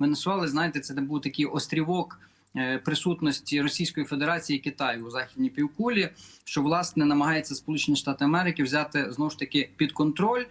Венесуели, знаєте, це був такий острівок е, присутності Російської Федерації і Китаю у західній півкулі, що власне намагається Сполучені Штати Америки взяти знову ж таки під контроль.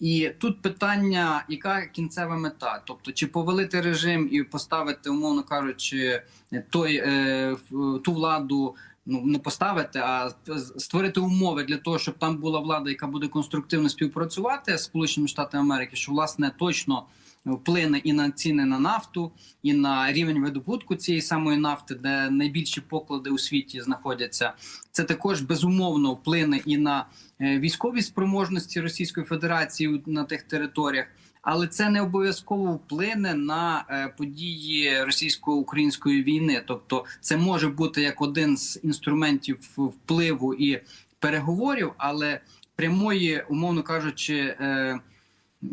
І тут питання, яка кінцева мета? Тобто, чи повелити режим і поставити, умовно кажучи, той е, ту владу. Ну не поставити, а створити умови для того, щоб там була влада, яка буде конструктивно співпрацювати з Сполученими Штатами Америки, що власне точно вплине і на ціни на нафту, і на рівень видобутку цієї самої нафти, де найбільші поклади у світі знаходяться. Це також безумовно вплине і на е, військові спроможності Російської Федерації на тих територіях. Але це не обов'язково вплине на е, події російсько-української війни. Тобто, це може бути як один з інструментів впливу і переговорів, але прямої, умовно кажучи, е,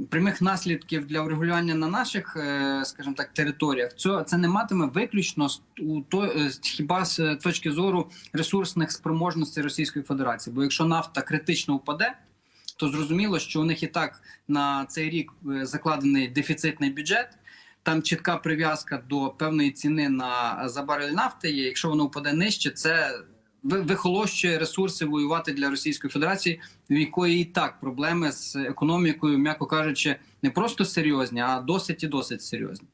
прямих наслідків для врегулювання на наших, е, скажімо так, територіях, це, це не матиме виключно у то е, хіба з е, точки зору ресурсних спроможностей Російської Федерації. Бо якщо нафта критично впаде, то зрозуміло, що у них і так на цей рік закладений дефіцитний бюджет. Там чітка прив'язка до певної ціни на за барель нафти. є. Якщо воно впаде нижче, це вихолощує ресурси воювати для Російської Федерації, в якої і так проблеми з економікою, м'яко кажучи, не просто серйозні, а досить і досить серйозні.